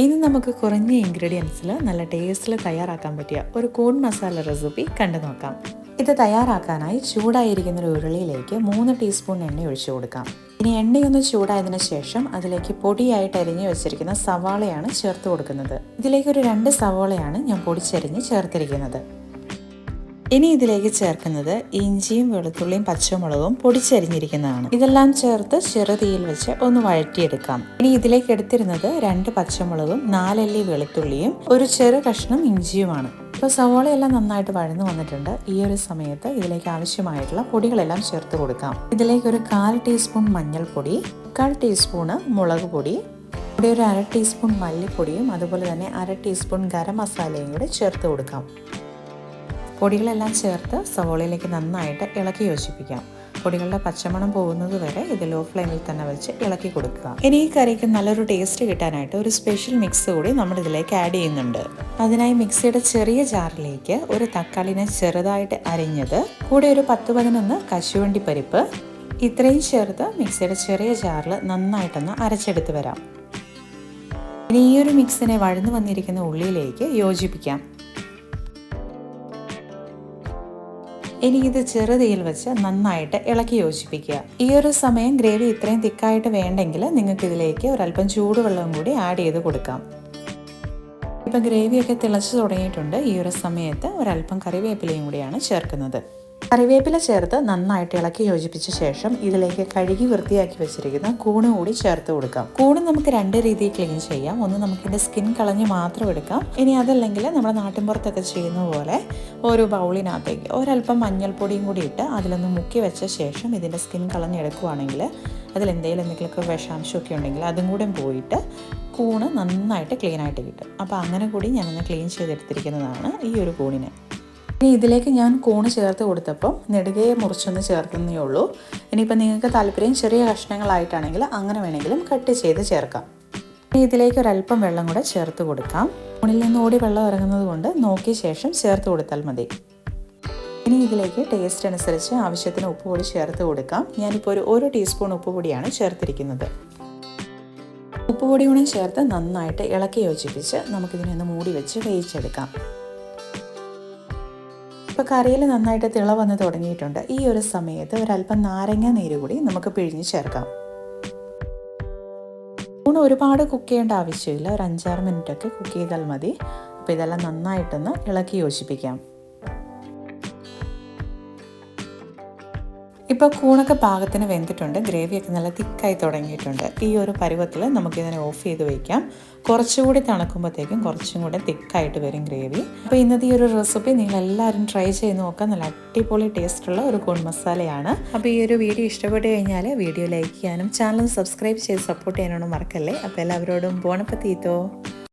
ഇനി നമുക്ക് കുറഞ്ഞ ഇൻഗ്രീഡിയൻസിൽ നല്ല ടേസ്റ്റിൽ തയ്യാറാക്കാൻ പറ്റിയ ഒരു കോൺ മസാല റെസിപ്പി കണ്ടു നോക്കാം. ഇത് തയ്യാറാക്കാനായി ചൂടായിരിക്കുന്ന ഒരു ഉരുളിയിലേക്ക് മൂന്ന് ടീസ്പൂൺ എണ്ണ ഒഴിച്ചു കൊടുക്കാം. ഇനി എണ്ണയൊന്ന് ചൂടായതിനു ശേഷം അതിലേക്ക് പൊടിയായിട്ട് അരിഞ്ഞു വെച്ചിരിക്കുന്ന സവാളയാണ് ചേർത്ത് കൊടുക്കുന്നത്. ഇതിലേക്ക് ഒരു രണ്ട് സവാളയാണ് ഞാൻ പൊടിച്ചരിഞ്ഞ് ചേർത്തിരിക്കുന്നത്. ഇനി ഇതിലേക്ക് ചേർക്കുന്നത് ഇഞ്ചിയും വെളുത്തുള്ളിയും പച്ചമുളകും പൊടിച്ചരിഞ്ഞിരിക്കുന്നതാണ്. ഇതെല്ലാം ചേർത്ത് ചെറുതീയിൽ വെച്ച് ഒന്ന് വഴറ്റിയെടുക്കാം. ഇനി ഇതിലേക്ക് എടുത്തിരുന്നത് രണ്ട് പച്ചമുളകും നാലല്ലി വെളുത്തുള്ളിയും ഒരു ചെറു കഷ്ണം ഇഞ്ചിയുമാണ്. ഇപ്പോൾ സവോളയെല്ലാം നന്നായിട്ട് വഴന്നു വന്നിട്ടുണ്ട്. ഈ ഒരു സമയത്ത് ഇതിലേക്ക് ആവശ്യമായിട്ടുള്ള പൊടികളെല്ലാം ചേർത്ത് കൊടുക്കാം. ഇതിലേക്ക് ഒരു കാൽ ടീസ്പൂൺ മഞ്ഞൾപ്പൊടി കാൽ ടീസ്പൂണ് മുളക് പൊടി ഇവിടെ ഒരു അര ടീസ്പൂൺ മല്ലിപ്പൊടിയും അതുപോലെ തന്നെ അര ടീസ്പൂൺ ഗരം മസാലയും കൂടി ചേർത്ത് കൊടുക്കാം. പൊടികളെല്ലാം ചേർത്ത് സവോളയിലേക്ക് നന്നായിട്ട് ഇളക്കി യോജിപ്പിക്കാം. പൊടികളുടെ പച്ചമണം പോകുന്നത് വരെ ഇത് ലോ ഫ്ലെയിമിൽ തന്നെ വെച്ച് ഇളക്കി കൊടുക്കുക. ഇനി ഈ കറിക്ക് നല്ലൊരു ടേസ്റ്റ് കിട്ടാനായിട്ട് ഒരു സ്പെഷ്യൽ മിക്സ് കൂടി നമ്മൾ ഇതിലേക്ക് ആഡ് ചെയ്യുന്നുണ്ട്. അതിനായി മിക്സിയുടെ ചെറിയ ജാറിലേക്ക് ഒരു തക്കാളിനെ ചെറുതായിട്ട് അരിഞ്ഞത് കൂടെ ഒരു പത്ത് പതിനൊന്ന് കശുവണ്ടി പരിപ്പ് ഇത്രയും ചേർത്ത് മിക്സിയുടെ ചെറിയ ജാറിൽ നന്നായിട്ടൊന്ന് അരച്ചെടുത്ത് വരാം. ഇനി ഈ ഒരു മിക്സിനെ വഴന്നു വന്നിരിക്കുന്ന ഉള്ളിയിലേക്ക് യോജിപ്പിക്കാം. ഇത് ചെറുതീയിൽ വെച്ച് നന്നായിട്ട് ഇളക്കി യോജിപ്പിക്കുക. ഈ ഒരു സമയം ഗ്രേവി ഇത്രയും തിക്കായിട്ട് വേണ്ടെങ്കിൽ നിങ്ങൾക്ക് ഇതിലേക്ക് ഒരല്പം ചൂടുവെള്ളം കൂടി ആഡ് ചെയ്ത് കൊടുക്കാം. ഇപ്പം ഗ്രേവിയൊക്കെ തിളച്ച് തുടങ്ങിയിട്ടുണ്ട്. ഈ ഒരു സമയത്ത് ഒരല്പം കറിവേപ്പിലയും കൂടിയാണ് ചേർക്കുന്നത്. കറിവേപ്പില ചേർത്ത് നന്നായിട്ട് ഇളക്കി യോജിപ്പിച്ച ശേഷം ഇതിലേക്ക് കഴുകി വൃത്തിയാക്കി വെച്ചിരിക്കുന്ന കൂണ് കൂടി ചേർത്ത് കൊടുക്കാം. കൂണ് നമുക്ക് രണ്ട് രീതിയിൽ ക്ലീൻ ചെയ്യാം. ഒന്ന് നമുക്ക് നമുക്കിതിന്റെ സ്കിൻ കളഞ്ഞ് മാത്രം എടുക്കാം. ഇനി അതല്ലെങ്കിൽ നമ്മുടെ നാട്ടിൻപുറത്തൊക്കെ ചെയ്യുന്ന പോലെ ഒരു ബൗളിനകത്തേക്ക് ഒരല്പം മഞ്ഞൾപ്പൊടിയും കൂടി ഇട്ട് അതിലൊന്ന് മുക്കി വെച്ച ശേഷം ഇതിന്റെ സ്കിൻ കളഞ്ഞെടുക്കുവാണെങ്കിൽ അതിൽ എന്തെങ്കിലും എന്തെങ്കിലുമൊക്കെ വിഷാംശമൊക്കെ ഉണ്ടെങ്കിൽ അതും കൂടെ പോയിട്ട് കൂണ് നന്നായിട്ട് ക്ലീനായിട്ട് കിട്ടും. അപ്പോൾ അങ്ങനെ കൂടി ഞാനൊന്ന് ക്ലീൻ ചെയ്തെടുത്തിരിക്കുന്നതാണ് ഈ ഒരു കൂണിന്. ഇനി ഇതിലേക്ക് ഞാൻ കൂണ് ചേർത്ത് കൊടുത്തപ്പോൾ നെടുകയെ മുറിച്ചൊന്ന് ചേർക്കുന്നേ ഉള്ളൂ. ഇനിയിപ്പോൾ നിങ്ങൾക്ക് താല്പര്യം ചെറിയ കഷ്ണങ്ങളായിട്ടാണെങ്കിൽ അങ്ങനെ വേണമെങ്കിലും കട്ട് ചെയ്ത് ചേർക്കാം. ഇനി ഇതിലേക്ക് ഒരല്പം വെള്ളം കൂടെ ചേർത്ത് കൊടുക്കാം. കൂണിൽ നിന്ന് ഓടി വെള്ളം ഇറങ്ങുന്നത് കൊണ്ട് നോക്കിയ ശേഷം ചേർത്ത് കൊടുത്താൽ മതി. ഇനി ഇതിലേക്ക് ടേസ്റ്റ് അനുസരിച്ച് ആവശ്യത്തിന് ഉപ്പ് പൊടി ചേർത്ത് കൊടുക്കാം. ഞാനിപ്പോൾ ഒരു ഒരു ടീസ്പൂൺ ഉപ്പ് പൊടിയാണ് ചേർത്തിരിക്കുന്നത്. ഉപ്പ് പൊടി കൂടി ചേർത്ത് നന്നായിട്ട് ഇളക്കി യോജിപ്പിച്ച് നമുക്കിതിനെ ഒന്ന് മൂടി വെച്ച് വേവിച്ചെടുക്കാം. ഇപ്പോൾ കറിയിൽ നന്നായിട്ട് തിള വന്ന് തുടങ്ങിയിട്ടുണ്ട്. ഈ ഒരു സമയത്ത് ഒരല്പം നാരങ്ങ നീര് കൂടി നമുക്ക് പിഴിഞ്ഞ് ചേർക്കാം. ഊണ് ഒരുപാട് കുക്ക് ചെയ്യേണ്ട ആവശ്യമില്ല. ഒരു അഞ്ചാറ് മിനിറ്റൊക്കെ കുക്ക് ചെയ്താൽ മതി. അപ്പോൾ ഇതെല്ലാം നന്നായിട്ടൊന്ന് ഇളക്കി യോജിപ്പിക്കാം. ഇപ്പോൾ കൂണൊക്കെ പാകത്തിന് വെന്തിട്ടുണ്ട്. ഗ്രേവിയൊക്കെ നല്ല തിക്കായി തുടങ്ങിയിട്ടുണ്ട്. ഈ ഒരു പരുവത്തിൽ നമുക്കിതിനെ ഓഫ് ചെയ്ത് വയ്ക്കാം കുറച്ചുകൂടി തണുക്കുമ്പോഴത്തേക്കും കുറച്ചും കൂടെ തിക്കായിട്ട് വരും ഗ്രേവി. അപ്പോൾ ഇന്നത്തെ ഈ ഒരു റെസിപ്പി നിങ്ങൾ എല്ലാവരും ട്രൈ ചെയ്ത് നോക്കാം. നല്ല അടിപൊളി ടേസ്റ്റുള്ള ഒരു കൂൺ മസാലയാണ്. അപ്പോൾ ഈ ഒരു വീഡിയോ ഇഷ്ടപ്പെട്ട് കഴിഞ്ഞാൽ വീഡിയോ ലൈക്ക് ചെയ്യാനും ചാനൽ സബ്സ്ക്രൈബ് ചെയ്ത് സപ്പോർട്ട് ചെയ്യാനൊന്നും മറക്കല്ലേ? അപ്പോൾ എല്ലാവരോടും ബോണപ്പത്തീത്തോ.